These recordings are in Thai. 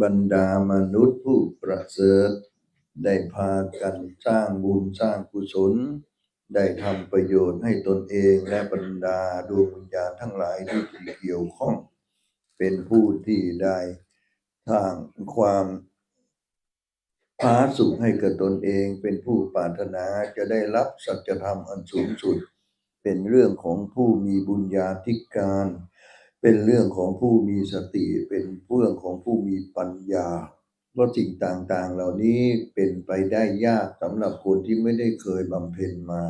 บรรดามนุษย์ผู้ประเสริฐ ได้พากันสร้างบุญสร้างกุศล ได้ทำประโยชน์ให้ตนเองและบรรดาดวงวิญญาณทั้งหลายที่เกี่ยวข้อง เป็นผู้ที่ได้ทางความพาสุขให้กับตนเองเป็นผู้ปรารถนาจะได้รับสัจธรรมอันสูงสุด เป็นเรื่องของผู้มีบุญญาธิการ เป็นเรื่องของผู้มีสติเป็นเรื่องของผู้มีปัญญาเพราะสิ่งต่างๆ เหล่านี้เป็นไปได้ยากสำหรับคนที่ไม่ได้เคยบำเพ็ญมา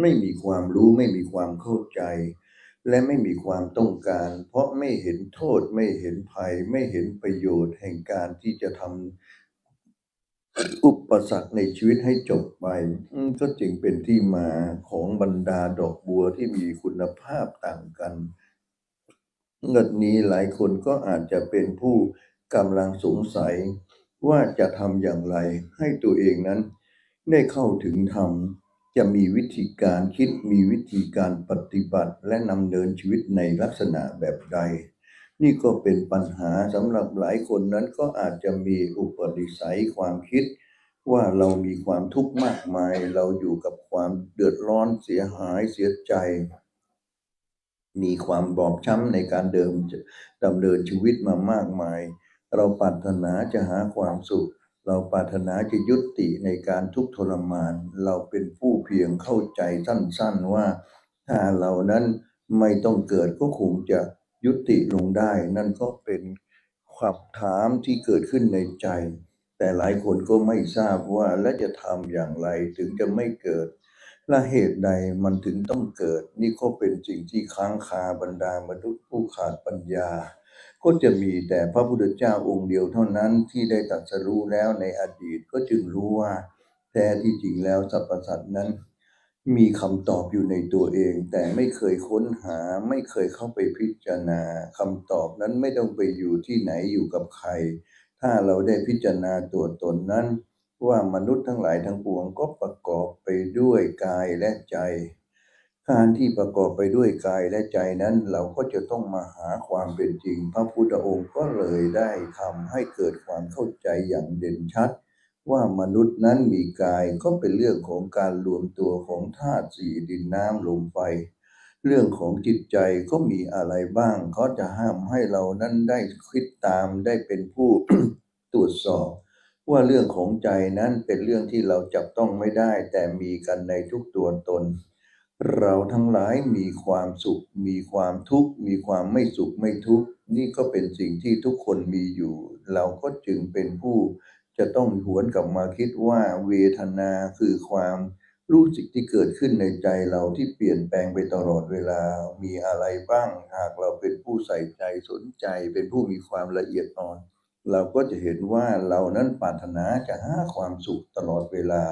ไม่มีความรู้ไม่มีความเข้าใจ และไม่มีความต้องการ เพราะไม่เห็นโทษไม่เห็นภัย ไม่เห็นประโยชน์แห่งการที่จะทำอุปสรรคในชีวิตให้จบไป ก็จึงเป็นที่มาของบรรดาดอกบัวที่มีคุณภาพต่างกัน เงินนี้หลายคนก็อาจจะเป็นผู้กำลังสงสัย ว่าจะทำอย่างไรให้ตัวเองนั้น ได้เข้าถึงธรรมจะมีวิธีการคิดมีวิธีการปฏิบัติและนำเนินชีวิตในลักษณะแบบใด นี่ก็เป็นปัญหาสำหรับหลายคนนั้นก็อาจจะมีอุปนิสัยความคิด ว่าเรามีความทุกข์มากมาย เราอยู่กับความเดือดร้อนเสียหายเสียใจ มีความบอบช้ำในการเดิมดำเนินชีวิตมามากมาย เราปรารถนาจะหาความสุข เราปรารถนาจะยุติในการทุกข์ทรมาน เราเป็นผู้เพียงเข้าใจสั้นๆว่า ถ้าเรานั้นไม่ต้องเกิดก็คงจะยุติลงได้ นั่นก็เป็นความถามที่เกิดขึ้นในใจ แต่หลายคนก็ไม่ทราบว่าและจะทำอย่างไรถึงจะไม่เกิด และเหตุใดมันถึงต้องเกิด นี่ก็เป็นสิ่งที่ค้างคาบรรดามนุษย์ผู้ขาดปัญญา ก็จะมีแต่พระพุทธเจ้าองค์เดียวเท่านั้นที่ได้ตรัสรู้แล้วในอดีตก็จึงรู้ว่าแท้ที่จริงแล้วสรรพสัตว์นั้น มีคำตอบอยู่ในตัวเอง แต่ไม่เคยค้นหาไม่เคยเข้าไปพิจารณาคำตอบนั้นไม่ต้องไปอยู่ที่ไหนอยู่กับใคร ถ้าเราได้พิจารณาตัวตนนั้น ว่ามนุษย์ทั้งหลายทั้งปวงก็ประกอบไปด้วยกายและใจ การที่ประกอบไปด้วยกายและใจนั้นเราก็จะต้องมาหาความเป็นจริง พระพุทธองค์ก็เลยได้ทำให้เกิดความเข้าใจอย่างเด่นชัด ว่ามนุษย์นั้นมีกายก็เป็นเรื่องของการรวมตัวของธาตุสี่ดินน้ำลมไฟเรื่องของจิตใจก็มีอะไรบ้างเขาจะห้ามให้เรานั้นได้คิดตามได้เป็นผู้ตรวจสอบ ว่าเรื่องของใจนั้นเป็นเรื่องที่เราจับต้องไม่ได้ แต่มีกันในทุกตัวตน เราทั้งหลายมีความสุข มีความทุกข์ มีความไม่สุขไม่ทุกข์ นี่ก็เป็นสิ่งที่ทุกคนมีอยู่ เราก็จึงเป็นผู้จะต้องหวนกลับมาคิดว่าเวทนาคือความรู้สึกที่เกิดขึ้นในใจเราที่เปลี่ยนแปลงไปตลอดเวลา มีอะไรบ้าง หากเราเป็นผู้ใส่ใจสนใจ เป็นผู้มีความละเอียดอ่อน เราก็จะเห็นว่าเรานั้นปรารถนาจะหาความสุขตลอดเวลา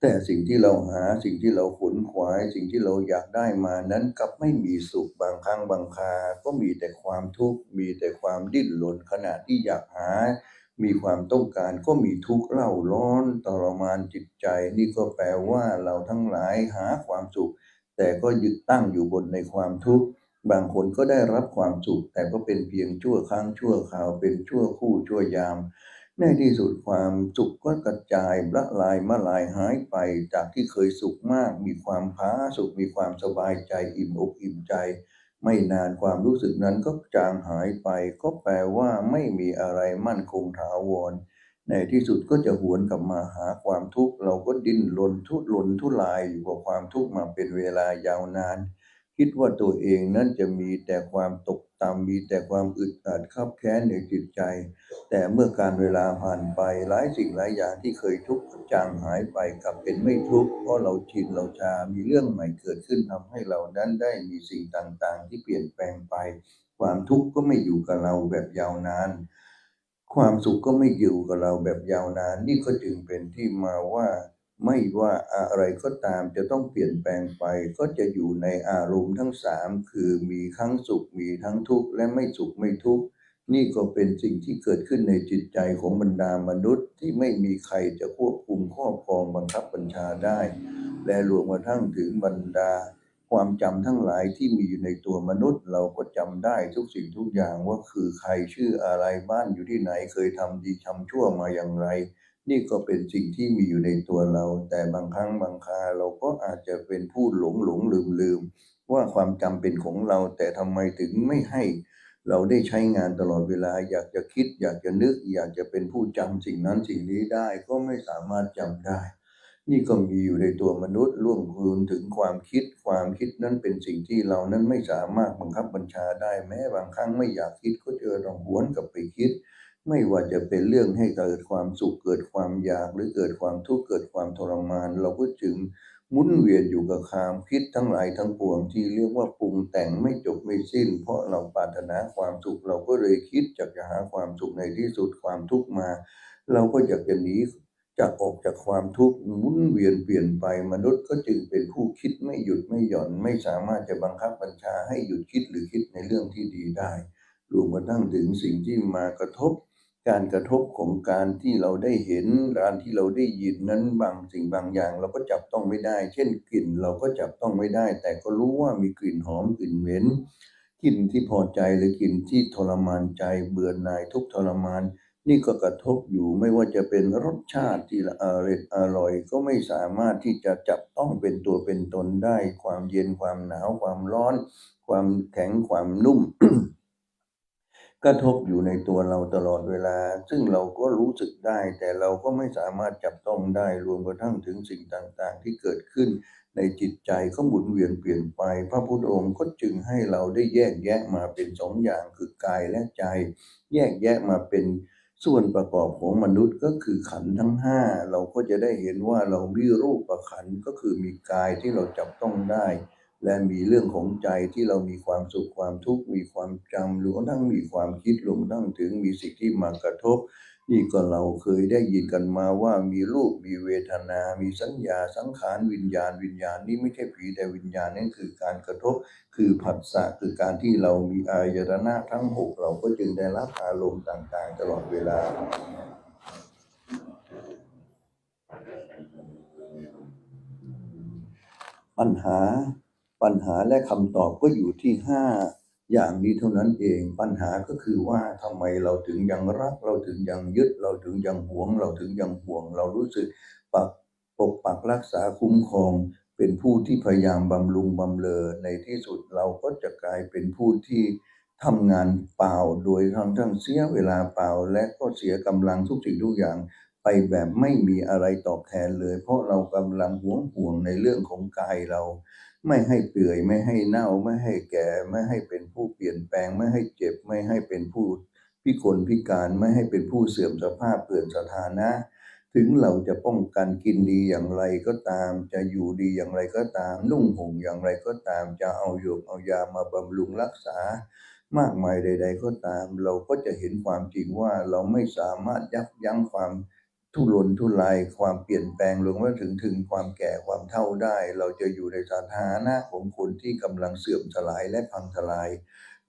แต่สิ่งที่เราหาสิ่งที่เราขวนขวาย สิ่งที่เราอยากได้มานั้นกลับไม่มีสุขบางครั้งบางคราก็มีแต่ความทุกข์มีแต่ความดิ้นรนขณะที่อยากหา มีความต้องการก็มีทุกข์เล่าร้อนทรมานจิตใจ นี่ก็แปลว่าเราทั้งหลายหาความสุข แต่ก็ยึดตั้งอยู่บนในความทุกข์ บางคนก็ได้รับความสุข แต่ก็เป็นเพียงชั่วครั้งชั่วคราว เป็นชั่วคู่ชั่วยาม ในที่สุดความสุขก็กระจายละลายมาลายหายไป จากที่เคยสุขมาก มีความผาสุข มีความสบายใจอิ่มอกอิ่มใจ ไม่นานความรู้สึกนั้นก็จางหายไป ก็แปลว่าไม่มีอะไรมั่นคงถาวร ในที่สุดก็จะหวนกลับมาหาความทุกข์ เราก็ดิ้นรนทุรนทุรายอยู่กับความทุกข์มาเป็นเวลายาวนาน คิดว่าตัวเองนั้นจะมีแต่ความตกต่ำมีแต่ความอึดอัดขับแค้นในจิตใจ แต่เมื่อการเวลาผ่านไปหลายสิ่งหลายอย่างที่เคยทุกข์จางหายไปกลับเป็นไม่ทุกข์เพราะเราชินเราชา มีเรื่องใหม่เกิดขึ้นทำให้เรานั้นได้มีสิ่งต่างๆ ที่เปลี่ยนแปลงไป ความทุกข์ก็ไม่อยู่กับเราแบบยาวนาน ความสุขก็ไม่อยู่กับเราแบบยาวนาน นี่ก็จึงเป็นที่มาว่า ไม่ว่าอะไรก็ตามจะต้องเปลี่ยนแปลงไป ก็จะอยู่ในอารมณ์ทั้งสามคือมีทั้งสุขมีทั้งทุกข์และไม่สุขไม่ทุกข์นี่ก็เป็นสิ่งที่เกิดขึ้นในจิตใจของบรรดามนุษย์ที่ไม่มีใครจะควบคุมครอบครองบังคับบัญชาได้ และรวมกระทั่งถึงบรรดา ความจำทั้งหลายที่มีอยู่ในตัวมนุษย์ เราก็จำได้ทุกสิ่งทุกอย่างว่าคือใครชื่ออะไรบ้านอยู่ที่ไหนเคยทำดีทำชั่วมาอย่างไร นี่ก็เป็นสิ่งที่มีอยู่ในตัวเรา แต่บางครั้งบางคราเราก็อาจจะเป็นผู้หลงหลงลืมลืมว่าความจำเป็นของเรา แต่ทำไมถึงไม่ให้เราได้ใช้งานตลอดเวลา อยากจะคิด อยากจะนึก อยากจะเป็นผู้จำสิ่งนั้นสิ่งนี้ได้ก็ไม่สามารถจำได้ นี่ก็มีอยู่ในตัวมนุษย์ล่วงคืนถึงความคิด ความคิดนั้นเป็นสิ่งที่เรานั้นไม่สามารถบังคับบัญชาได้แม้บางครั้งไม่อยากคิดก็เจอต้องหวนกลับไปคิด ไม่ว่าจะเป็นเรื่องให้เกิดความสุขเกิดความอยากหรือเกิดความทุกข์เกิดความทรมาน เราก็จึงมุนเวียนอยู่กับความคิดทั้งหลายทั้งปวงที่เรียกว่าปรุงแต่งไม่จบไม่สิ้น เพราะเราปรารถนาความสุขเราก็เลยคิดจากจะหาความสุขในที่สุดความทุกข์มา เราก็อยากจะหนีจากออกจากความทุกข์มุนเวียนเปลี่ยนไปมนุษย์ก็จึงเป็นผู้คิดไม่หยุดไม่หย่อน ไม่สามารถจะบังคับบัญชาให้หยุดคิดหรือคิดในเรื่องที่ดีได้รวมกระทั่งถึงสิ่งที่มากระทบ การกระทบของการที่เราได้เห็นการที่เราได้ยินนั้นบางสิ่งบางอย่าง เราก็จับต้องไม่ได้ เช่นกลิ่นเราก็จับต้องไม่ได้ แต่ก็รู้ว่ามีกลิ่นหอมกลิ่นเหม็นกลิ่นที่พอใจหรือกลิ่นที่ทรมานใจเบื่อหน่ายทุกทรมาน นี่ก็กระทบอยู่ไม่ว่าจะเป็นรสชาติที่อร่อยอร่อยก็ไม่สามารถที่จะจับต้องเป็นตัวเป็นตนได้ ความเย็นความหนาวความร้อน ความแข็งความนุ่ม กระทบอยู่ในตัวเราตลอดเวลา ซึ่งเราก็รู้สึกได้ แต่เราก็ไม่สามารถจับต้องได้รวมกระทั่งถึงสิ่งต่างๆ ที่เกิดขึ้น ในจิตใจก็หมุนเวียนเปลี่ยนไป พระพุทธองค์ก็จึงให้เราได้แยกแยะมาเป็นสองอย่างคือกายและใจ แยกแยะมาเป็นส่วนประกอบของมนุษย์ก็คือขันทั้งห้าเราก็จะได้เห็นว่าเรามีรูปประขันก็คือมีกายที่เราจับต้องได้ และมีเรื่องของใจที่เรามีความสุขความทุกข์มีความจำรวมทั้งมีความคิดรวมทั้งถึงมีสิ่งที่มากระทบ นี่ก็เราเคยได้ยินกันมาว่ามีรูปมีเวทนา มีสัญญาสังขารวิญญาณ วิญญาณนี่ไม่ใช่ผีแต่วิญญาณนั่นคือการกระทบ คือผัสสะคือการที่เรามีอายตนะทั้งหกเราก็จึงได้รับอารมณ์ต่างๆ ตลอดเวลาปัญหา ปัญหาและคำตอบก็อยู่ที่ห้าอย่างนี้เท่านั้นเองปัญหาก็คือว่าทำไมเราถึงยังรัก เราถึงยังยึด เราถึงยังหวง เราถึงยังห่วง เรารู้สึกปักปกปักรักษาคุ้มครอง เป็นผู้ที่พยายามบำรุงบำเรอในที่สุดเราก็จะกลายเป็นผู้ที่ทำงานเปล่าโดยทั้งทั้งเสียเวลาเปล่า และก็เสียกำลังทุกสิ่งทุกอย่างไปแบบไม่มีอะไรตอบแทนเลย เพราะเรากำลังหวงห่วงในเรื่องของกายเรา ไม่ให้เปื่อยไม่ให้เน่าไม่ให้แก่ ไม่ให้เป็นผู้เปลี่ยนแปลง ไม่ให้เจ็บ ไม่ให้เป็นผู้พิกลพิการไม่ให้เป็นผู้เสื่อมสภาพเปลี่ยนสถานะ ถึงเราจะป้องกันกินดีอย่างไรก็ตาม จะอยู่ดีอย่างไรก็ตาม นุ่งห่มอย่างไรก็ตาม จะเอาโยกเอายามาบำรุงรักษามากมายใด ๆ ก็ตาม เราก็จะเห็นความจริงว่าเราไม่สามารถยับยั้งความ ทุรนทุรายความเปลี่ยนแปลงลงมาถึงถึงความแก่ความเฒ่าได้ เราจะอยู่ในสถานะของคนที่กำลังเสื่อมสลายและพังทลาย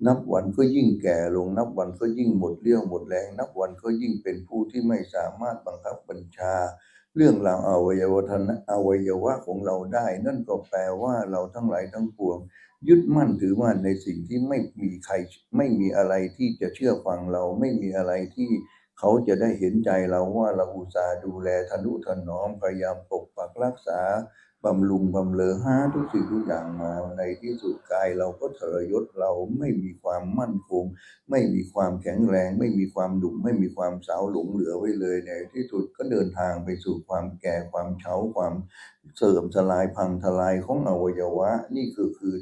นับวันก็ยิ่งแก่ลง นับวันก็ยิ่งหมดเรี่ยวหมดแรง นับวันก็ยิ่งเป็นผู้ที่ไม่สามารถบังคับบัญชา เรื่องราวอวัยวะนะอวัยวะของเราได้ นั่นก็แปลว่าเราทั้งหลายทั้งปวง ยึดมั่นถือมั่นในสิ่งที่ไม่มีใครไม่มีอะไรที่จะเชื่อฟังเราไม่มีอะไรที่ เขาจะได้เห็นใจเราว่าเราอุตส่าห์ดูแลทนุถนอมพยายามปกปักรักษาบำรุงบำเรอหาทุกสิ่งทุกอย่างมาในที่สุดกายเราก็ทรยศเราไม่มีความมั่นคง ไม่มีความแข็งแรง ไม่มีความดุไม่มีความสาวหลงเหลือไว้เลยในที่สุดก็เดินทางไปสู่ความแก่ความเฉาความเสื่อมสลายพังทลายของอวัยวะ นี่คือคือ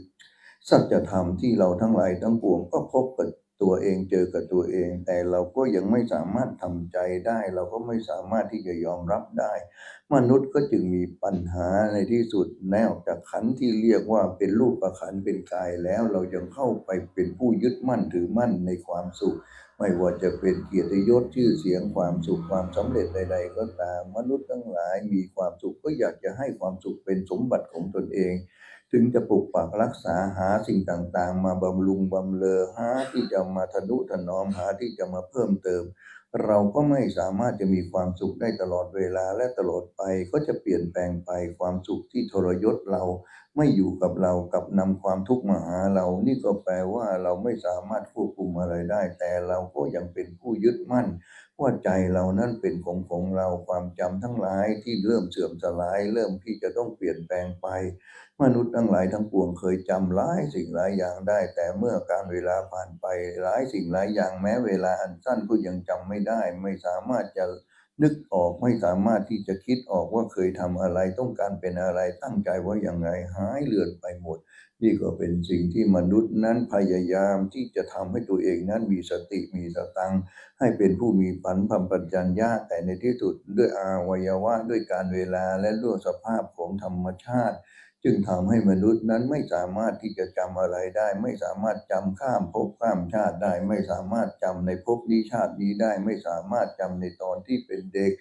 สัจธรรมที่เราทั้งหลายทั้งปวงก็พบกับ ตัวเองเจอกับตัวเอง แต่เราก็ยังไม่สามารถทำใจได้ เราก็ไม่สามารถที่จะยอมรับได้ มนุษย์ก็จึงมีปัญหาในที่สุดแนวจากขันที่เรียกว่าเป็นรูปประขันเป็นกายแล้วเรายังเข้าไปเป็นผู้ยึดมั่นถือมั่นในความสุข ไม่ว่าจะเป็นเกียรติยศชื่อเสียงความสุขความสำเร็จใด ๆ ก็ตามมนุษย์ทั้งหลายมีความสุขก็อยากจะให้ความสุขเป็นสมบัติของตนเอง ถึงจะปกปักรักษาหาสิ่งต่างๆ มาบำรุงบำเรอหาที่จะมาทนุถนอมหาที่จะมาเพิ่มเติม เราก็ไม่สามารถจะมีความสุขได้ตลอดเวลาและตลอดไปก็จะเปลี่ยนแปลงไปความสุขที่ทรยศเราไม่อยู่กับเรากับนำความทุกข์มาหาเรา นี่ก็แปลว่าเราไม่สามารถควบคุมอะไรได้ แต่เราก็ยังเป็นผู้ยึดมั่น ว่าใจเรานั้นเป็นของของเราความจำทั้งหลายที่เริ่มเสื่อมสลาย เริ่มที่จะต้องเปลี่ยนแปลงไป มนุษย์ทั้งหลายทั้งปวงเคยจำหลายสิ่งหลายอย่างได้ แต่เมื่อการเวลาผ่านไปหลายสิ่งหลายอย่างแม้เวลาอันสั้นก็ยังจำไม่ได้ ไม่สามารถจะนึกออกไม่สามารถที่จะคิดออกว่าเคยทำอะไรต้องการเป็นอะไรตั้งใจว่าอย่างไรหายเลือนไปหมด นี่ก็เป็นสิ่งที่มนุษย์นั้นพยายามที่จะทำให้ตัวเองนั้นมีสติมีสตังให้เป็นผู้มีปัญพัมปัญญญาแต่ในที่สุดด้วยอาวัยวะด้วยการเวลาและด้วยสภาพของธรรมชาติ จึงทำให้มนุษย์นั้นไม่สามารถที่จะจำอะไรได้ ไม่สามารถจำข้ามภพข้ามชาติได้ ไม่สามารถจำในภพนี้ชาตินี้ได้ ไม่สามารถจำในตอนที่เป็นเด็ก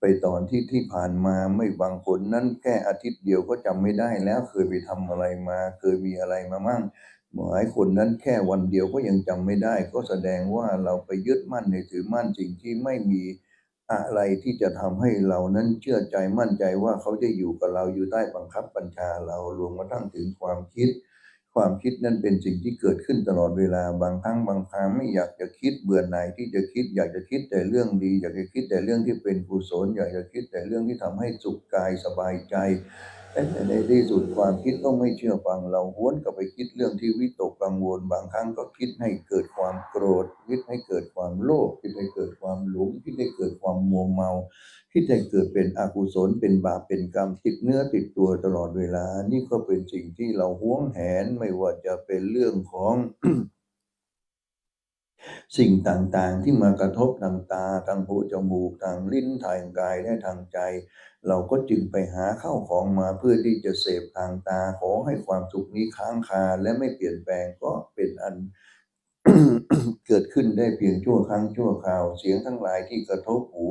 ไปตอนที่ที่ผ่านมาไม่บางคนนั้นแค่อาทิตย์เดียวก็จำไม่ได้แล้วเคยไปทำอะไรมา เคยมีอะไรมามั่งหลายคนนั้นแค่วันเดียวก็ยังจำไม่ได้ ก็แสดงว่าเราไปยึดมั่นในถือมั่นสิ่งที่ไม่มีอะไรที่จะทำให้เรานั้นเชื่อใจมั่นใจว่าเขาจะอยู่กับเราอยู่ใต้บังคับบัญชาเรารวมกระทั่งถึงความคิด ความคิดนั้นเป็นสิ่งที่เกิดขึ้นตลอดเวลาบางครั้งบางครั้งไม่อยากจะคิดเบื่อหน่ายที่จะคิดอยากจะคิดแต่เรื่องดี อยากจะคิดแต่เรื่องที่เป็นกุศลอยากจะคิดแต่เรื่องที่ทำให้สุขกายสบายใจแต่ในที่สุดความคิดก็ไม่เชื่อฟังเราหวนกลับไปคิดเรื่องที่วิตกกังวล บางครั้งก็คิดให้เกิดความโกรธคิดให้เกิดความโลภคิดให้เกิดความหลงคิดให้เกิดความมัวเมา คิดให้เกิดเป็นอกุศลเป็นบาปเป็นกรรมติดเนื้อติดตัวตลอดเวลา นี่ก็เป็นสิ่งที่เราหวงแหนไม่ว่าจะเป็นเรื่องของสิ่งต่างๆที่มากระทบทางตาทางหูจมูกทางลิ้นทางกายและทางใจ เราก็จึงไปหาเข้าของมาเพื่อที่จะเสพทางตาขอให้ความสุขนี้ค้างคาและไม่เปลี่ยนแปลงก็เป็นอัน เกิดขึ้นได้เพียงชั่วครั้งชั่วคราว เสียงทั้งหลายที่กระทบหู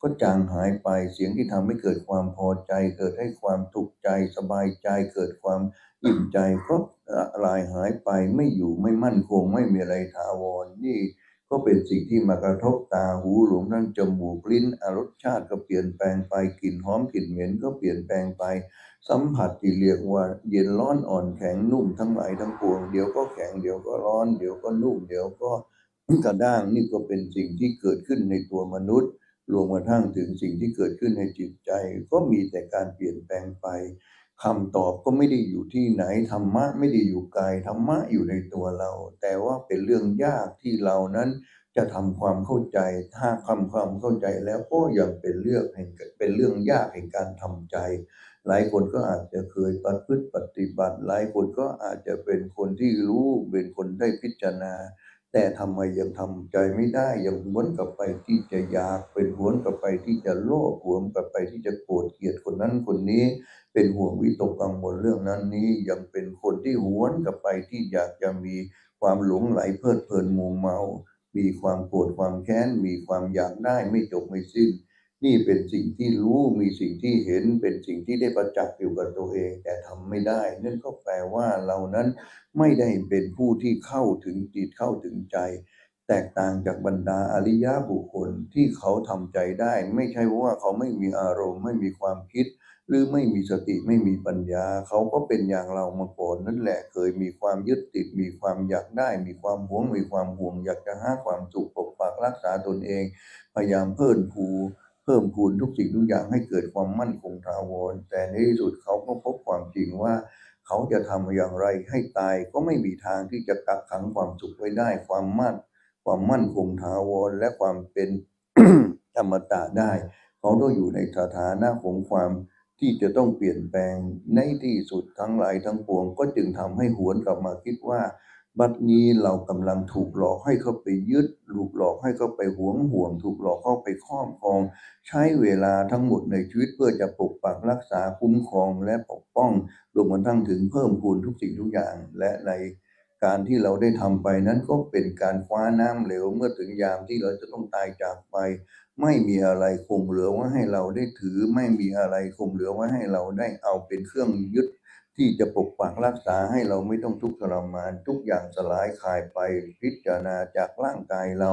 ก็จางหายไปเสียงที่ทำให้เกิดความพอใจ เกิดให้ความถูกใจสบายใจ เกิดความอิ่มใจก็ละลายหายไปไม่อยู่ไม่มั่นคงไม่มีอะไรถาวรนี่ก็เป็นสิ่งที่มากระทบตาหูหลวมทั้งจมูกลิ้นอรสชาติก็เปลี่ยนแปลงไปกลิ่นหอมกลิ่นเหม็นก็เปลี่ยนแปลงไป สัมผัสที่เรียกว่า เย็นร้อนอ่อนแข็งนุ่มทั้งหลายทั้งปวง เดี๋ยวก็แข็งเดี๋ยวก็ร้อน เดี๋ยวก็นุ่ม เดี๋ยวก็กระด้างนี่ก็เป็นสิ่งที่เกิดขึ้นในตัวมนุษย์รวมกระทั่งถึงสิ่งที่เกิดขึ้นในจิตใจ ก็มีแต่การเปลี่ยนแปลงไปคำตอบก็ไม่ได้อยู่ที่ไหนธรรมะไม่ได้อยู่ไกลธรรมะอยู่ในตัวเรา แต่ว่าเป็นเรื่องยากที่เรานั้นจะทำความเข้าใจ ถ้าทำความเข้าใจแล้วก็ยังเป็นเรื่องแห่งเป็นเรื่องยากแห่งการทำใจหลายคนก็อาจจะเคยประพฤติปฏิบัติ หลายคนก็อาจจะเป็นคนที่รู้เป็นคนได้พิจารณา แต่ทำไมยังทำใจไม่ได้ยังหวนกลับไปที่จะอยากเป็นหวนกลับไปที่จะโลภหวนกลับไปที่จะโกรธเกลียดคนนั้นคนนี้ เป็นห่วงวิตกกังวลเรื่องนั้นนี้ยังเป็นคนที่หวนกลับไปที่อยากจะมีความหลงไหลเพลิดเพลินมัวเมา มีความโกรธความแค้นมีความอยากได้ไม่จบไม่สิ้น นี่เป็นสิ่งที่รู้มีสิ่งที่เห็นเป็นสิ่งที่ได้ประจักษ์อยู่กับตัวเอง แต่ทำไม่ได้นั่นก็แปลว่าเรานั้นไม่ได้เป็นผู้ที่เข้าถึงจิตเข้าถึงใจ แตกต่างจากบรรดาอริยบุคคลที่เขาทำใจได้ ไม่ใช่ว่าเขาไม่มีอารมณ์ ไม่มีความคิด หรือไม่มีสติไม่มีปัญญา เขาก็เป็นอย่างเรามาก่อนนั่นแหละเคยมีความยึดติดมีความอยากได้ มีความหวงมีความห่วง อยากจะหาความสุขปกปักรักษาตนเอง พยายามเพิ่มพู พิ่มพูนทุกสิ่งทุกอย่างให้เกิดความมั่นคงถาวร แต่ในที่สุดเขาก็พบความจริงว่า เขาจะทำอย่างไรให้ตายก็ไม่มีทางที่จะกักขังความสุขไว้ได้ ความมั่นความมั่นคงถาวรและความเป็นธรรมตะได้ เขาต้องอยู่ในสถานะของความที่จะต้องเปลี่ยนแปลงในที่สุดทั้งหลายทั้งปวง ก็จึงทำให้หวนกลับมาคิดว่า บัดนี้เรากำลังถูกหลอกให้เข้าไปยึดถูกหลอกให้เข้าไปหวงห่วง ถูกหลอกเข้าไปครอบครอง ใช้เวลาทั้งหมดในชีวิตเพื่อจะปกปักรักษาคุ้มครองและปกป้องรวมกระทั่งถึงเพิ่มพูนทุกสิ่งทุกอย่างและในการที่เราได้ทำไปนั้นก็เป็นการคว้าน้ำเหลวเมื่อถึงยามที่เราจะต้องตายจากไป ไม่มีอะไรคงเหลือไว้ให้เราได้ถือ ไม่มีอะไรคงเหลือไว้ให้เราได้เอาเป็นเครื่องยึด ที่จะปกปักรักษาให้เราไม่ต้องทุกข์ทรมาน ทุกอย่างสลายคายไปพิจารณาจากร่างกายเรา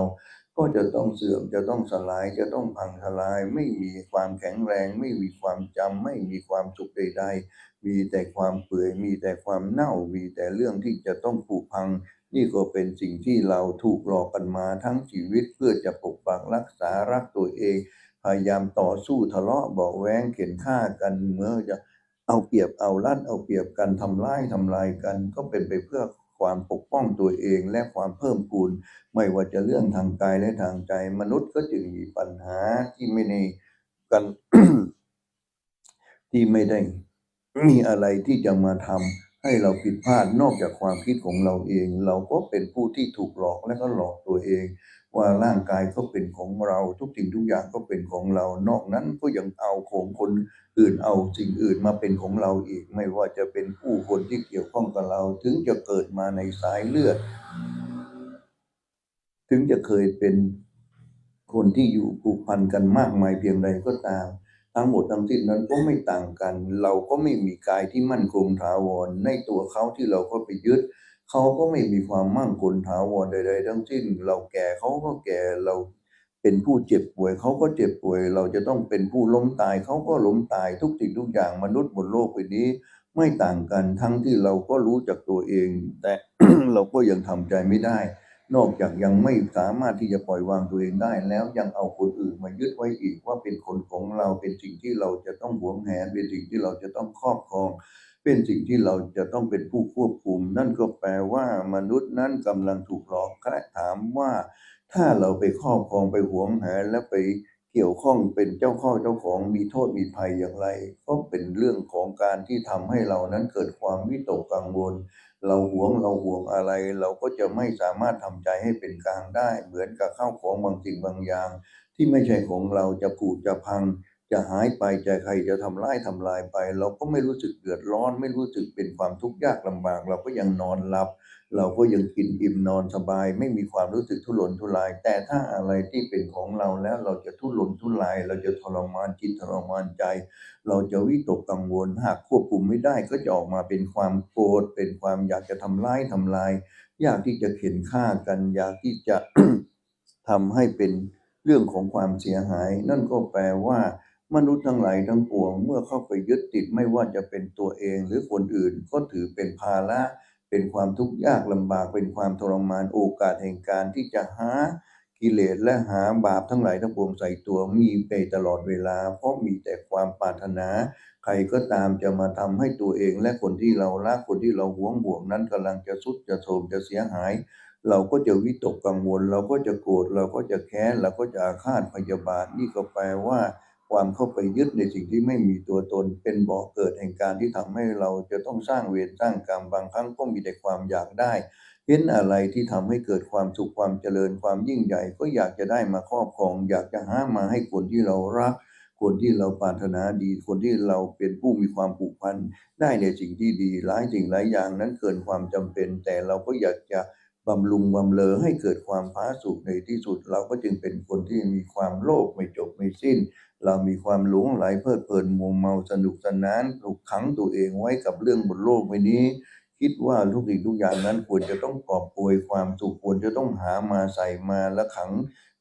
ก็จะต้องเสื่อมจะต้องสลายจะต้องพังทลาย ไม่มีความแข็งแรง ไม่มีความจำไม่มีความสุขใดๆ มีแต่ความเปื่อยมีแต่ความเน่ามีแต่เรื่องที่จะต้องผุพัง นี่ก็เป็นสิ่งที่เราถูกหลอกกันมาทั้งชีวิตเพื่อจะปกปักรักษารักตัวเอง พยายามต่อสู้ทะเลาะเบาะแว้งเข็นฆ่ากันเมื่อจะ เอาเปรียบเอารัดเอาเปรียบกันทำร้ายทำลายกัน ก็เป็นไปเพื่อความปกป้องตัวเองและความเพิ่มพูน ไม่ว่าจะเรื่องทางกายและทางใจ มนุษย์ก็จึงมีปัญหาที่ไม่ในกันที่ไม่ได้มีอะไรที่จะมาทำให้เราผิดพลาดนอกจากความคิดของเราเอง เราก็เป็นผู้ที่ถูกหลอกและก็หลอกตัวเอง ว่าร่างกายก็เป็นของเราทุกสิ่งทุกอย่างก็เป็นของเรา นอกนั้นก็ยังเอาของคนอื่นเอาสิ่งอื่นมาเป็นของเราอีก ไม่ว่าจะเป็นผู้คนที่เกี่ยวข้องกับเรา ถึงจะเกิดมาในสายเลือด ถึงจะเคยเป็นคนที่อยู่ผูกพันกันมากมายเพียงใดก็ตาม ทั้งหมดทั้งสิ้นนั้นก็ไม่ต่างกัน เราก็ไม่มีกายที่มั่นคงถาวรในตัวเขาที่เราก็ไปยึด เขาก็ไม่มีความมั่นคงถาวรใดๆ ทั้งสิ้น เราแก่เขาก็แก่เราเป็นผู้เจ็บป่วยเขาก็เจ็บป่วย เราจะต้องเป็นผู้ล้มตายเขาก็ล้มตายทุกสิ่งทุกอย่างมนุษย์บนโลกใบนี้ ไม่ต่างกันทั้งที่เราก็รู้จักตัวเอง แต่เราก็ยังทำใจไม่ได้ นอกจากยังไม่สามารถที่จะปล่อยวางตัวเองได้ แล้วยังเอาคนอื่นมายึดไว้อีกว่าเป็นคนของเราเป็นสิ่งที่เราจะต้องหวงแหนเป็นสิ่งที่เราจะต้องครอบครอง เป็นสิ่งที่เราจะต้องเป็นผู้ควบคุม นั่นก็แปลว่ามนุษย์นั้นกำลังถูกหลอกและถามว่า ถ้าเราไปครอบครองไปหวงแหนและไปเกี่ยวข้องเป็นเจ้าข้อเจ้าของมีโทษมีภัยอย่างไร ก็เป็นเรื่องของการที่ทำให้เรานั้นเกิดความวิตกกังวล เราหวงเราห่วงอะไร เราก็จะไม่สามารถทำใจให้เป็นกลางได้ เหมือนกับข้าวของบางสิ่งบางอย่าง ที่ไม่ใช่ของเราจะผุจะพัง จะหายไปจะใครจะทำร้ายทำลายไป เราก็ไม่รู้สึกเดือดร้อน ไม่รู้สึกเป็นความทุกข์ยากลำบาก เราก็ยังนอนหลับ เราก็ยังกินอิ่มนอนสบาย ไม่มีความรู้สึกทุรนทุราย แต่ถ้าอะไรที่เป็นของเราแล้วเราจะทุรนทุราย เราจะทรมานจิตทรมานใจ เราจะวิตกกังวลหากควบคุมไม่ได้ก็จะออกมาเป็นความโกรธเป็นความอยากจะทำร้ายทำลาย อยากที่จะเข็นฆ่ากันอยากที่จะทำให้เป็นเรื่องของความเสียหาย นั่นก็แปลว่า มนุษย์ทั้งหลายทั้งปวง เมื่อเข้าไปยึดติดไม่ว่าจะเป็นตัวเองหรือคนอื่นก็ถือเป็นภาระเป็นความทุกข์ยากลำบากเป็นความทรมานโอกาสแห่งการที่จะหากิเลสและหาบาปทั้งหลายทั้งปวงใส่ตัวมีไปตลอดเวลา เพราะมีแต่ความปรารถนา ใครก็ตามจะมาทำให้ตัวเองและคนที่เรารักคนที่เราหวงห่วงนั้นกำลังจะสุดจะโทมจะเสียหาย เราก็จะวิตกกังวล เราก็จะโกรธเราก็จะแค้นเราก็จะอาฆาตพยาบาทนี่ก็แปลว่า ความเข้าไปยึดในสิ่งที่ไม่มีตัวตน เป็นบ่อเกิดแห่งการที่ทำให้เราจะต้องสร้างเวรสร้างกรรมบางครั้งก็มีแต่ความอยากได้เห็นอะไรที่ทำให้เกิดความสุขความเจริญความยิ่งใหญ่ ก็อยากจะได้มาครอบครอง อยากจะหามาให้คนที่เรารัก คนที่เราปรารถนาดี คนที่เราเป็นผู้มีความผูกพันได้ในสิ่งที่ดีหลายสิ่งหลายอย่างนั้นเกินความจำเป็น แต่เราก็อยากจะบำรุงบำเรอให้เกิดความผาสุกในที่สุด เราก็จึงเป็นคนที่มีความโลภไม่จบไม่สิ้น เรามีความหลงไหลเพลิดเพลินมัวเมาสนุกสนานถูกขังตัวเองไว้กับเรื่องบนโลกใบนี้ คิดว่าทุกสิ่งทุกอย่างนั้นควรจะต้องกอบโกยความสุขควรจะต้องหามาใส่มาและขัง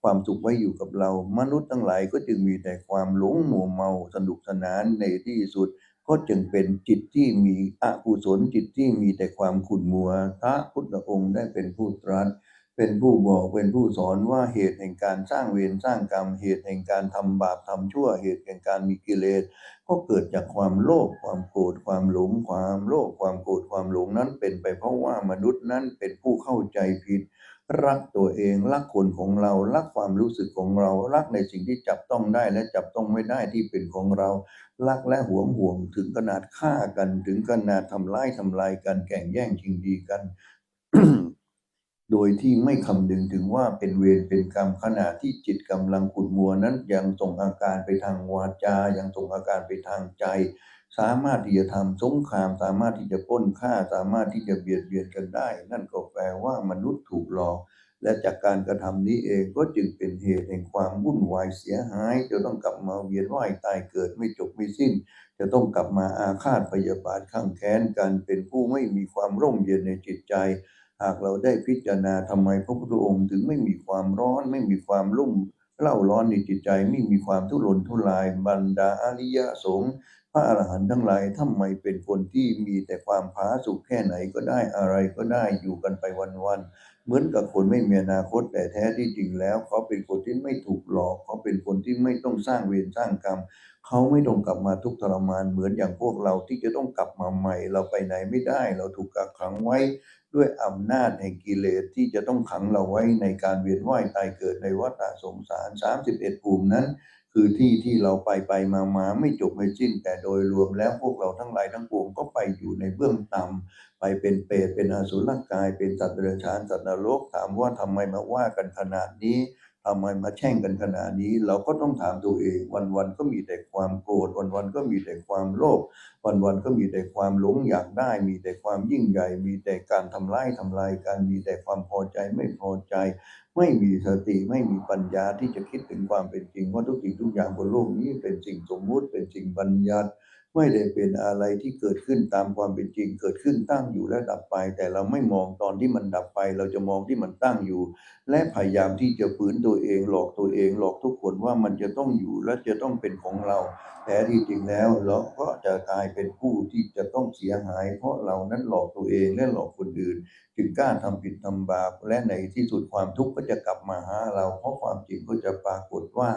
ความสุขไว้อยู่กับเรา มนุษย์ทั้งหลายก็จึงมีแต่ความหลงมัวเมาสนุกสนานในที่สุด ก็จึงเป็นจิตที่มีอกุศลจิตที่มีแต่ความขุ่นมัวพระพุทธองค์ได้เป็นผู้ตรัส เป็นผู้บอกเป็นผู้สอนว่าเหตุแห่งการสร้างเวรสร้างกรรม เหตุแห่งการทำบาปทำชั่วเหตุแห่งการมีกิเลส ก็เกิดจากความโลภความโกรธความหลงความโลภความโกรธความหลงนั้นเป็นไปเพราะว่ามนุษย์นั้นเป็นผู้เข้าใจผิด รักตัวเองรักคนของเรารักความรู้สึกของเรารักในสิ่งที่จับต้องได้และจับต้องไม่ได้ที่เป็นของเรา รักและหวงห่วงถึงขนาดฆ่ากัน ถึงขนาดทำร้ายทำลายกันแก่งแย่งชิงดีกัน โดยที่ไม่คำนึงถึงว่าเป็นเวรเป็นกรรมขณะที่จิตกำลังขุ่นมัวนั้นยังส่งอาการไปทางวาจา ยังส่งอาการไปทางใจ สามารถที่จะทำสงคราม สามารถที่จะป้นฆ่า สามารถที่จะเบียดเบียนกันได้ นั่นก็แปลว่ามนุษย์ถูกหลอกและจากการกระทำนี้เองก็จึงเป็นเหตุแห่งความวุ่นวายเสียหาย จะต้องกลับมาเวียนว่ายตายเกิดไม่จบไม่สิ้น จะต้องกลับมาอาฆาตพยาบาทข้างแค้นกันเป็นผู้ไม่มีความร่มเย็นในจิตใจ หากเราได้พิจารณาทำไมพระพุทธองค์ถึงไม่มีความร้อน ไม่มีความรุ่มเล่าร้อนในจิตใจไม่มีความทุรนทุรายบรรดาอริยสงฆ์พระอรหันต์ทั้งหลายทำไมเป็นคนที่มีแต่ความผาสุกแค่ไหนก็ได้อะไรก็ได้อยู่กันไปวันๆเหมือนกับคนไม่มีอนาคตแต่แท้ที่จริงแล้วเขาเป็นคนที่ไม่ถูกหลอกเขาเป็นคนที่ไม่ต้องสร้างเวรสร้างกรรมเขาไม่ต้องกลับมาทุกทรมานเหมือนอย่างพวกเราที่จะต้องกลับมาใหม่ เราไปไหนไม่ได้ เราถูกกักขังไว้ ด้วยอำนาจแห่งกิเลสที่จะต้องขังเราไว้ในการเวียนว่ายตายเกิดในวัฏสงสาร 31ภูมินั้น คือที่ที่เราไปไปมามาไม่จบไม่สิ้น แต่โดยรวมแล้วพวกเราทั้งหลายทั้งปวงก็ไปอยู่ในเบื้องต่ำไปเป็นเปรตเป็นอสุรกาย เป็นสัตว์เดรัจฉานสัตว์นรกถามว่าทำไมมาว่ากันขนาดนี้ ทำไมมาแช่งกันขนาดนี้ เราก็ต้องถามตัวเอง วันๆก็มีแต่ความโกรธวันๆก็มีแต่ความโลภวันๆก็มีแต่ความหลงอยากได้ มีแต่ความยิ่งใหญ่ มีแต่การทำร้ายทำลายกันมีแต่ความพอใจไม่พอใจ ไม่มีสติไม่มีปัญญาที่จะคิดถึงความเป็นจริง ว่าทุกสิ่งทุกอย่างบนโลกนี้เป็นสิ่งสมมุติเป็นสิ่งบัญญัติ ไม่ได้เป็นอะไรที่เกิดขึ้นตามความเป็นจริง เกิดขึ้นตั้งอยู่และดับไป แต่เราไม่มองตอนที่มันดับไป เราจะมองที่มันตั้งอยู่ และพยายามที่จะฝืนตัวเอง หลอกตัวเอง หลอกทุกคนว่ามันจะต้องอยู่และจะต้องเป็นของเราแท้ที่จริงแล้วเราก็จะกลายเป็นผู้ที่จะต้องเสียหาย เพราะเรานั้นหลอกตัวเองและหลอกคนอื่น จึงกล้าทำผิดทำบาปและในที่สุดความทุกข์ก็จะกลับมาหาเรา เพราะความจริงก็จะปรากฏว่า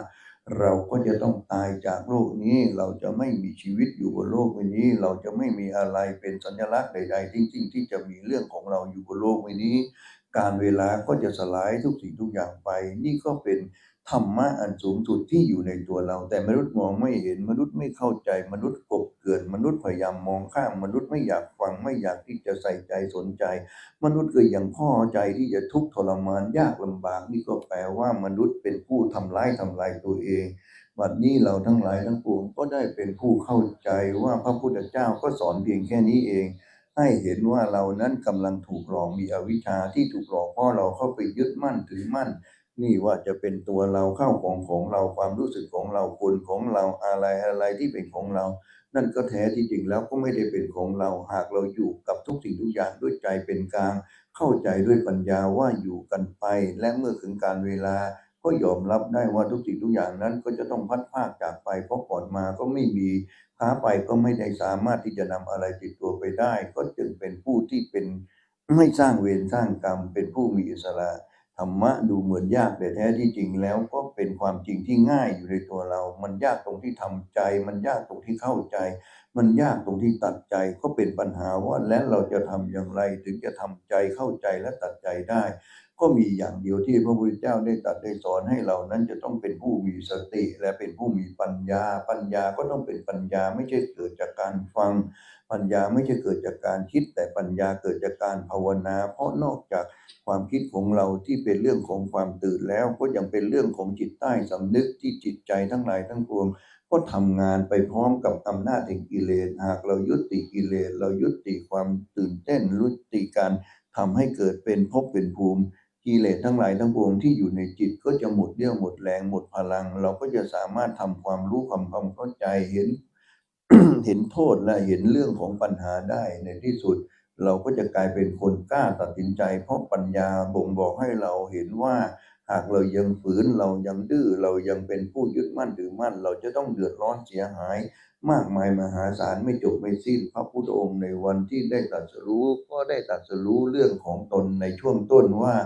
เราก็จะต้องตายจากโลกนี้ เราจะไม่มีชีวิตอยู่บนโลกใบนี้ เราจะไม่มีอะไรเป็นสัญลักษณ์ใด ๆ จริง ๆ ที่จะมีเรื่องของเราอยู่บนโลกใบนี้ การเวลาก็จะสลายทุกสิ่งทุกอย่างไป นี่ก็เป็น ธรรมะอันสูงสุดที่อยู่ในตัวเรา แต่มนุษย์มองไม่เห็นมนุษย์ไม่เข้าใจมนุษย์กบเกลื่อนมนุษย์พยายามมองข้ามมนุษย์ไม่อยากฟังไม่อยากที่จะใส่ใจสนใจ มนุษย์ก็ยังพ่อใจที่จะทุกข์ทรมานยากลำบากนี่ก็แปลว่ามนุษย์เป็นผู้ทำร้ายทำลายตัวเองวันนี้เราทั้งหลายทั้งปวงก็ได้เป็นผู้เข้าใจว่าพระพุทธเจ้าก็สอนเพียงแค่นี้เองให้เห็นว่าเรานั้นกำลังถูกหลอกมีอวิชชาที่ถูกหลอกเพราะเราเข้าไปยึดมั่นถือมั่น นี่ว่าจะเป็นตัวเราเข้าของของเราความรู้สึกของเราคนของเราอะไรอะไรที่เป็นของเรา นั่นก็แท้ที่จริงแล้วก็ไม่ได้เป็นของเรา หากเราอยู่กับทุกสิ่งทุกอย่างด้วยใจเป็นกลาง เข้าใจด้วยปัญญาว่าอยู่กันไป และเมื่อถึงการเวลาก็ยอมรับได้ว่าทุกสิ่งทุกอย่างนั้นก็จะต้องพัดพากจากไป เพราะก่อนมาก็ไม่มีค้าไปก็ไม่ได้สามารถที่จะนำอะไรติดตัวไปได้ ก็จึงเป็นผู้ที่เป็นไม่สร้างเวรสร้างกรรมเป็นผู้มีอิสระ รรมะดูเหมือนยากแต่แท้ที่จริงแล้วก็เป็นความจริงที่ง่ายอยู่ในตัวเรา มันยากตรงที่ทำใจ มันยากตรงที่เข้าใจ มันยากตรงที่ตัดใจก็เป็นปัญหาว่าแล้วเราจะทำอย่างไรถึงจะทำใจเข้าใจและตัดใจได้ ก็มีอย่างเดียวที่พระพุทธเจ้าได้ตัดได้สอนให้เรานั้นจะต้องเป็นผู้มีสติและเป็นผู้มีปัญญา ปัญญาก็ต้องเป็นปัญญาไม่ใช่เกิดจากการฟัง ปัญญาไม่ใช่เกิดจากการคิด แต่ปัญญาเกิดจากการภาวนา เพราะนอกจากความคิดของเราที่เป็นเรื่องของความตื่นแล้ว ก็ยังเป็นเรื่องของจิตใต้สำนึกที่จิตใจทั้งหลายทั้งปวงก็ทำงานไปพร้อมกับอำนาจแห่งกิเลสหากเรายุติกิเลสเรายุติความตื่นเต้นยุติการทำให้เกิดเป็นภพเป็นภูมิ กิเลสทั้งหลายทั้งปวงที่อยู่ในจิตก็จะหมดเรี่ยวหมดแรงหมดพลัง เราก็จะสามารถทำความรู้ความความเข้าใจเห็น เห็นโทษและเห็นเรื่องของปัญหาได้ในที่สุด เราก็จะกลายเป็นคนกล้าตัดสินใจ เพราะปัญญาบ่งบอกให้เราเห็นว่า หากเรายังฝืนเรายังดื้อเรายังเป็นผู้ยึดมั่นถือมั่น เราจะต้องเดือดร้อนเสียหาย มากมายมหาศาลไม่จบไม่สิ้น พระพุทธองค์ในวันที่ได้ตรัสรู้ ก็ได้ตรัสรู้เรื่องของตนในช่วงต้นว่า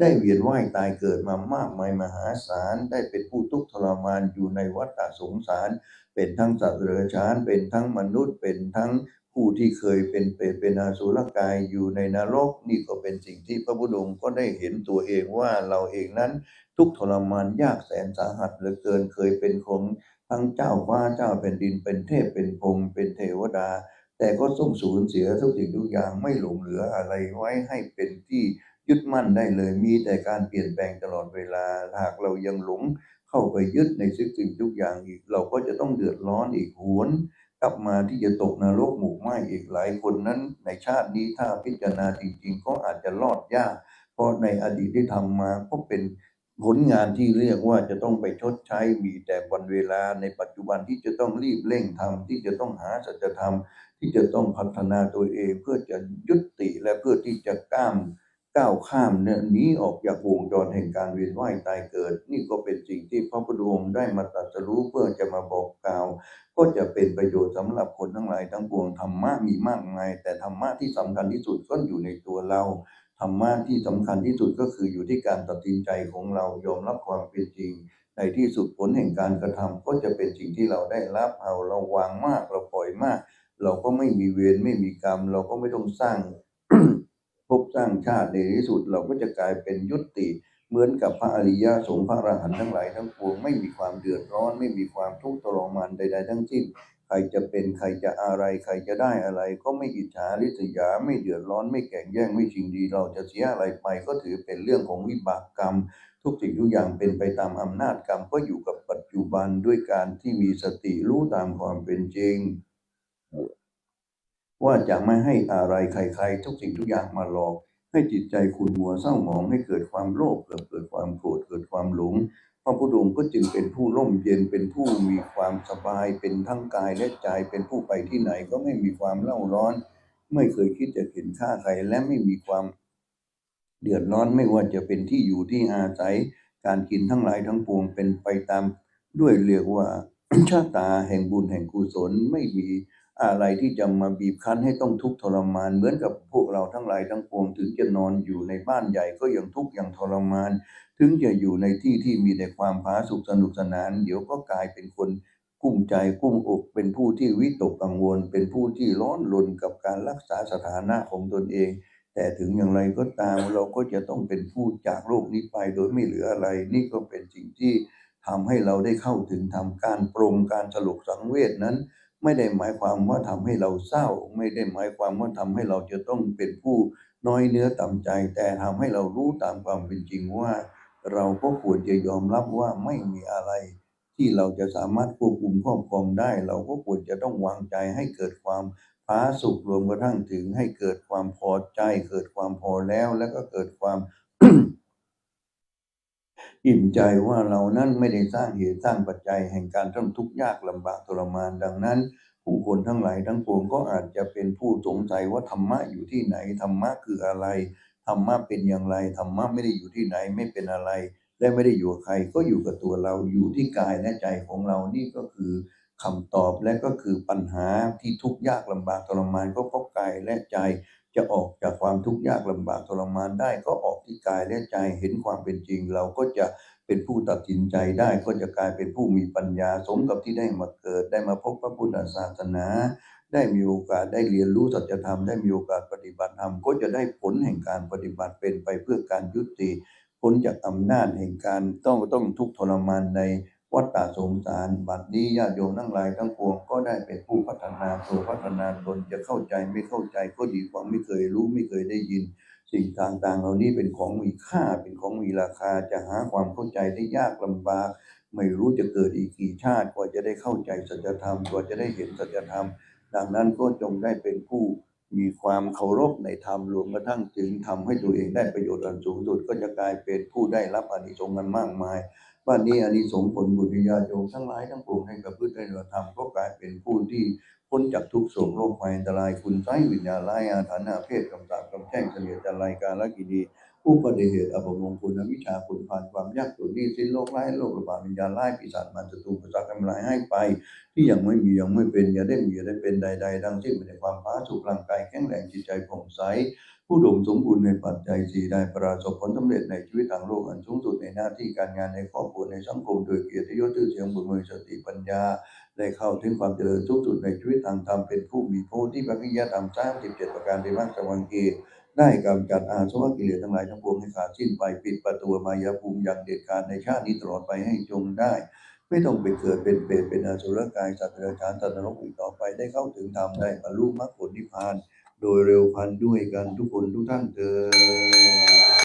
ได้เวียนว่ายตายเกิดมามากมายมหาศาลได้เป็นผู้ทุกข์ทรมานอยู่ในวัฏสงสาร เป็นทั้งสัตว์เดรัจฉานเป็นทั้งมนุษย์ เป็นทั้งผู้ที่เคยเป็นเปรตเป็นอาสุรกายอยู่ในนรกนี่ก็เป็นสิ่งที่พระพุทธองค์ก็ได้เห็นตัวเองว่าเราเองนั้นทุกข์ทรมานยากแสนสาหัสเหลือเกินเคยเป็นของ ทั้งเจ้าฟ้าเจ้าแผ่นดินเป็นเทพเป็นพรมเป็นเทวดา แต่ก็ต้องสูญเสียทุกสิ่งทุกอย่างไม่หลงเหลืออะไรไว้ให้เป็นที่ยึดมั่นได้เลยมีแต่การเปลี่ยนแปลงตลอดเวลาหากเรายังหลงเข้าไปยึดในสิ่งสิ่งทุกอย่างอีก เราก็จะต้องเดือดร้อนอีกหวนกลับมาที่จะตกนรกหมู่ไหม้อีกหลายคนนั้น ในชาตินี้ถ้าพิจารณาจริงๆ ก็อาจจะรอดยาก เพราะในอดีตที่ทำมาก็เป็น ผลงานที่เรียกว่าจะต้องไปชดใช้มีแต่วันเวลาในปัจจุบันที่จะต้องรีบเร่งทำที่จะต้องหาสัจธรรม ที่จะต้องพัฒนาตัวเองเพื่อจะยุติและเพื่อที่จะก้ามก้าวข้ามเนี่ยหนีออกจากวงจรแห่งการเวียนว่ายตายเกิด นี่ก็เป็นสิ่งที่พระพุทธองค์ได้มาตรัสรู้เพื่อจะมาบอกกล่าว ก็จะเป็นประโยชน์สำหรับคนทั้งหลายทั้งปวงธรรมะมีมากมาย แต่ธรรมะที่สำคัญที่สุดก็อยู่ในตัวเรา ธรรมะที่สำคัญที่สุดก็คืออยู่ที่การตัดสินใจของเรายอมรับความเป็นจริง ในที่สุดผลแห่งการกระทำก็จะเป็นสิ่งที่เราได้รับเอาเราวางมากเราปล่อยมาก เราก็ไม่มีเวรไม่มีกรรม เราก็ไม่ต้องสร้างภพสร้างชาติในที่สุดเราก็จะกลายเป็นยุติ เหมือนกับพระอริยสงฆ์พระอรหันต์ทั้งหลายทั้งปวงไม่มีความเดือดร้อน ไม่มีความทุกข์ทรมานใด ๆ ทั้งสิ้น ใครจะเป็นใครจะอะไรใครจะได้อะไร ก็ไม่อิจฉาริษยาไม่เดือดร้อนไม่แข่งแย่งไม่ชิงดี เราจะเสียอะไรไปก็ถือเป็นเรื่องของวิบากกรรม ทุกสิ่งทุกอย่างเป็นไปตามอำนาจกรรมก็อยู่กับปัจจุบันด้วยการที่มีสติรู้ตามความเป็นจริง ว่าจะไม่ให้อะไรใคร ๆ ทุกสิ่งทุกอย่างมาหลอกให้จิตใจขุ่นมัวเศร้าหมองให้เกิดความโลภเกิดเกิดความโกรธเกิดความหลง ระพุทธองค์ก็จึงเป็นผู้ร่มเย็นเป็นผู้มีความสบายเป็นทั้งกายและใจเป็นผู้ไปที่ไหนก็ไม่มีความเล่าร้อน ไม่เคยคิดจะเห็นค่าใครและไม่มีความเดือดร้อนไม่ว่าจะเป็นที่อยู่ที่อาศัยการกินทั้งหลายทั้งปวงเป็นไปตาม ด้วยเรียกว่าชาตาแห่งบุญแห่งกุศลไม่มีอะไรที่จะมาบีบคั้นให้ต้องทุกข์ทรมาน เหมือนกับพวกเราทั้งหลายทั้งปวงถึงจะนอนอยู่ในบ้านใหญ่ก็ยังทุกข์ยังทรมาน ถึงจะอยู่ในที่ที่มีแต่ความผาสุกสนุกสนาน เดี๋ยวก็กลายเป็นคนกุ้มใจกุ้มอก เป็นผู้ที่วิตกกังวล เป็นผู้ที่ร้อนรนกับการรักษาสถานะของตนเอง แต่ถึงอย่างไรก็ตามเราก็จะต้องเป็นผู้จากโลกนี้ไปโดยไม่เหลืออะไร นี่ก็เป็นสิ่งที่ทำให้เราได้เข้าถึงทำการปรงการสลกสังเวชนั้น ไม่ได้หมายความว่าทำให้เราเศร้า ไม่ได้หมายความว่าทำให้เราจะต้องเป็นผู้น้อยเนื้อต่ำใจ แต่ทำให้เรารู้ตามความเป็นจริงว่า เราก็ควรจะยอมรับว่าไม่มีอะไร ที่เราจะสามารถควบคุมครอบครองได้ เราก็ควรจะต้องวางใจให้เกิดความผาสุกรวมกระทั่งถึงให้เกิดความพอใจ เกิดความพอแล้วแล้วก็เกิดความอิ่มใจว่าเรานั้นไม่ได้สร้างเหตุสร้างปัจจัยแห่งการต้องทุกข์ยากลำบากทรมานดังนั้น ผู้คนทั้งหลายทั้งปวงก็อาจจะเป็นผู้สงสัยว่าธรรมะอยู่ที่ไหนธรรมะคืออะไร ธรรมะเป็นอย่างไรธรรมะไม่ได้อยู่ที่ไหนไม่เป็นอะไร และไม่ได้อยู่กับใคร ก็อยู่กับตัวเราอยู่ที่กายและใจของเรานี่ก็คือคำตอบและก็คือปัญหาที่ทุกข์ยากลำบากทรมานก็เพราะกายและใจจะออกจากความทุกข์ยากลำบากทรมานได้ก็ออกที่กายและใจเห็นความเป็นจริง เราก็จะเป็นผู้ตัดสินใจได้ก็จะกลายเป็นผู้มีปัญญาสมกับที่ได้มาเกิดได้มาพบพระพุทธศาสนา ได้มีโอกาสได้เรียนรู้สัจธรรมได้มีโอกาสปฏิบัติธรรมก็จะได้ผลแห่งการปฏิบัติเป็นไปเพื่อการยุติพ้นจากอำนาจแห่งการต้องต้องทุกข์ทรมานในวัฏฏะสงสารบัดนี้ญาติโยมทั้งหลายทั้งปวงก็ได้เป็นผู้พัฒนาตัวพัฒนาตนจะเข้าใจไม่เข้าใจก็ดีกว่าไม่เคยรู้ไม่เคยได้ยิน สิ่งต่างๆ เหล่านี้เป็นของมีค่าเป็นของมีราคาจะหาความเข้าใจได้ยากลำบาก ไม่รู้จะเกิดอีกกี่ชาติกว่าจะได้เข้าใจสัจธรรมกว่าจะได้เห็นสัจธรรม ดังนั้นก็จงได้เป็นผู้มีความเคารพในธรรมรวมกระทั่งถึงทำให้ตัวเองได้ประโยชน์อันสูงสุดก็จะกลายเป็นผู้ได้รับอานิสงส์กันมากมายบ้านนี้อานิสงส์ผลบุญญาโยมทั้งหลายทั้งปวงให้กับพืชได้ธรรมก็กลายเป็นผู้ที่พ้นจากทุกโศกโรคภัยอันตรายคุณไส้วิญญาณร้ายอาถรรพ์อาเพศกำสาบกำแช่งเฉลียจันไรการละกินี ผู้ปฏิเหตุอัปมงคลอวิชาคุณผ่านความยากจนนี้สิ้นโรคร้โรคระบาดวิญญาณร้ปีศาจมันศัตรูประสาททำลายให้ไป ที่ยังไม่มียังไม่เป็นอย่าได้มีอย่าได้เป็นใด ๆ ดังที่ม่ได้ความผาสุกร่างกายแข็งแรงจิตใจผ่องใสผู้ดมสมบูรณ์ในปัจจัยสี่ได้ประสบผลสำเร็จในชีวิตทางโลกอันสูงสุดในหน้าที่การงานในครอบครัวในสังคมโดยเกียรติยศชื่อเสียงบุญมือสติปัญญา ได้เข้าถึงความเจริญสูงสุดในชีวิตทางธรรมเป็นผู้มีโพธิปัญญาธรรมสามสิบเจ็ดประการในมรรคสวังเก ได้กำจัดอาสวะกิเลสทั้งหลายทั้งปวงให้ขาดสิ้นไปปิดประตูมายาภูมิอย่างเด็ดขาดในชาตินี้ตลอดไปให้จงได้ ไม่ต้องไปเกิดเป็นเปรตเป็นอสุรกายสัตว์เดรัจฉานสัตว์นรกอีกต่อไปได้เข้าถึงธรรมได้บรรลุมรรคผลนิพพาน โดยเร็วพันด้วยกันทุกคนทุกท่านเถิด